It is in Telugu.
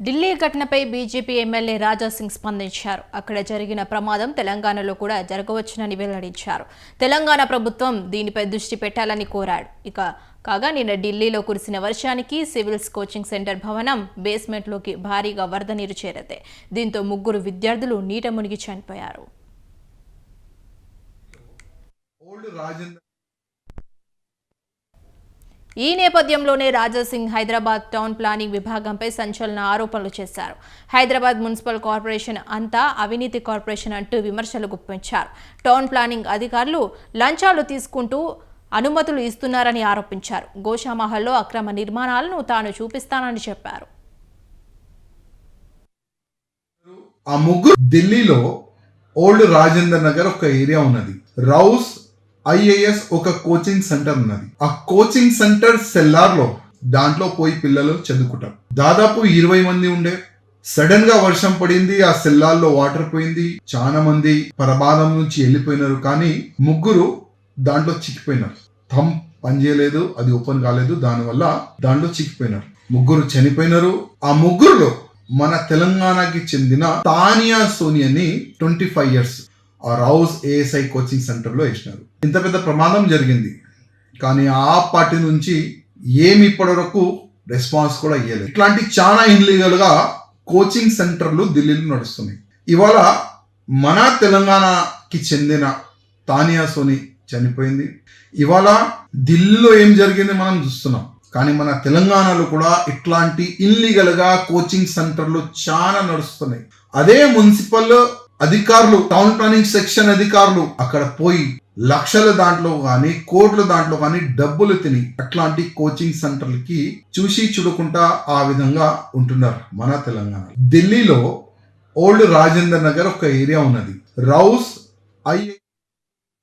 ఢిల్లీ ఘటనపై బీజేపీ ఎమ్మెల్యే రాజా సింగ్ స్పందించారు. అక్కడ జరిగిన ప్రమాదం తెలంగాణలో కూడా జరగవచ్చునని వెల్లడించారు. తెలంగాణ ప్రభుత్వం దీనిపై దృష్టి పెట్టాలని కోరాడు. ఇక కాగా నిన్న ఢిల్లీలో కురిసిన వర్షానికి సివిల్స్ కోచింగ్ సెంటర్ భవనం బేస్మెంట్లోకి భారీగా వరద నీరు చేరతే దీంతో ముగ్గురు విద్యార్థులు నీట మునిగి చనిపోయారు. ఈ నేపథ్యంలోనే రాజాసింగ్ హైదరాబాద్ టౌన్ ప్లానింగ్ విభాగంపై సంచలన ఆరోపణలు చేశారు. హైదరాబాద్ మున్సిపల్ కార్పొరేషన్ అంతా అవినీతి కార్పొరేషన్ అంటూ విమర్శలు గుప్పించారు. టౌన్ ప్లానింగ్ అధికారులు లంచాలు తీసుకుంటూ అనుమతులు ఇస్తున్నారని ఆరోపించారు. గోషామహల్లో అక్రమ నిర్మాణాలను తాను చూపిస్తానని చెప్పారు. ఆ ముగ్గురు ఢిల్లీలో ఓల్డ్ రాజేంద్ర నగర్ ఒక ఏరియా ఉన్నది. రౌస్ ఐఏఎస్ ఒక కోచింగ్ సెంటర్ ఉన్నది. ఆ కోచింగ్ సెంటర్ సెల్లార్లో దాంట్లో పోయి పిల్లలు చదువుకుంటారు. దాదాపు ఇరవై మంది ఉండే. సడన్గా వర్షం పడింది ఆ సెల్లార్లో వాటర్ పోయింది చాలా మంది ప్రమాదం నుంచి వెళ్ళిపోయినారు కానీ ముగ్గురు దాంట్లో చిక్కిపోయినారు. థమ్ పనిచేయలేదు అది ఓపెన్ కాలేదు దానివల్ల దాంట్లో చిక్కిపోయినారు. ముగ్గురు చనిపోయినారు. ఆ ముగ్గురులో మన తెలంగాణకి చెందిన తానియా సోని అని ట్వంటీ ఫైవ్ ఇయర్స్. ఆ రౌస్ ఏఎస్ఐ కోచింగ్ సెంటర్లో వేసినారు. ఇంత పెద్ద ప్రమాదం జరిగింది. కానీ ఆ పార్టీ నుంచి ఏమి ఇప్పటి వరకు రెస్పాన్స్ కూడా ఇవ్వలేదు ఇట్లాంటి చాలా ఇన్లీగల్గా కోచింగ్ సెంటర్లు ఢిల్లీలో నడుస్తున్నాయి. ఇవాళ మన తెలంగాణకి చెందిన తానియా సోని చనిపోయింది. ఇవాళ ఢిల్లీలో ఏం జరిగింది మనం చూస్తున్నాం. కానీ మన తెలంగాణలో కూడా ఇట్లాంటి ఇల్లీగల్గా కోచింగ్ సెంటర్లు చాలా నడుస్తున్నాయి. అదే మున్సిపల్ అధికారులు టౌన్ ప్లానింగ్ సెక్షన్ అధికారులు అక్కడ పోయి లక్షల దాంట్లో కానీ కోట్ల దాంట్లో కానీ డబ్బులు తిని అట్లాంటి కోచింగ్ సెంటర్లకి చూసి చూడకుండా ఆ విధంగా ఉంటున్నారు మన తెలంగాణ ఢిల్లీలో ఓల్డ్ రాజేంద్ర నగర్ ఒక ఏరియా ఉన్నది. Rows I